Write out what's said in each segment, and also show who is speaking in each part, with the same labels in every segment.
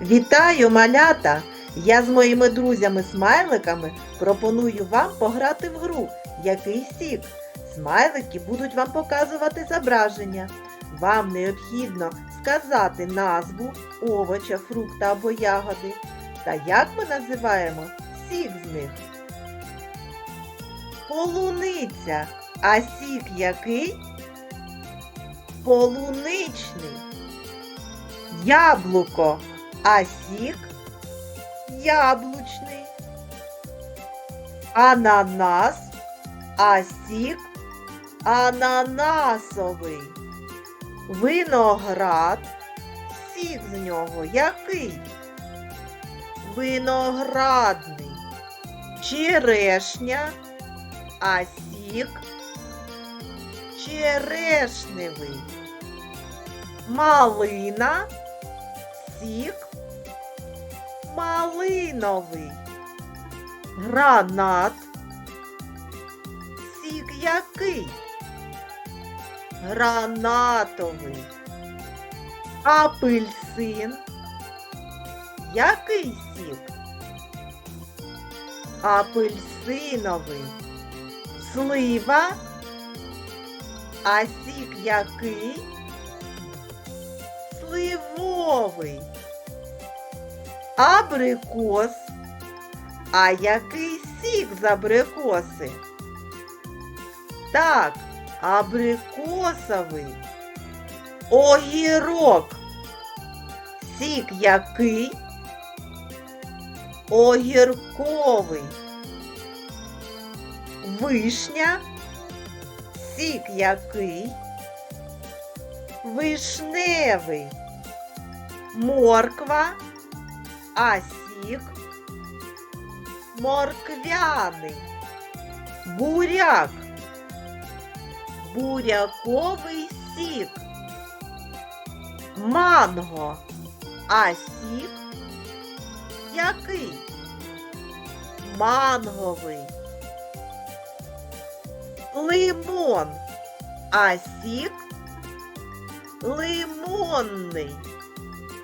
Speaker 1: Вітаю, малята! Я з моїми друзями-смайликами пропоную вам пограти в гру Який сік. Смайлики будуть вам показувати зображення. Вам необхідно сказати назву овоча, фрукта або ягоди. Та як ми називаємо сік з них? Полуниця. А сік який? Полуничний. Яблуко. А сік яблучний. Ананас, а сік ананасовий. Виноград, сік з нього який? Виноградний. Черешня, а сік черешневий. Малина, сік малиновий. Гранат. Сік який? Гранатовий. Апельсин. Який сік? Апельсиновий. Слива. А сік який? Сливовий. Абрикос. А який сік з абрикоси? Так, абрикосовий. Огірок. Сік який? Огірковий. Вишня. Сік який? Вишневий. Морква. А сік морквяний. Буряк. Буряковий сік. Манго. А який? Манговий. Лимон. А сік лимонний.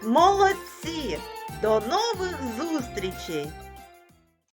Speaker 1: Молодці! До нових зустрічей!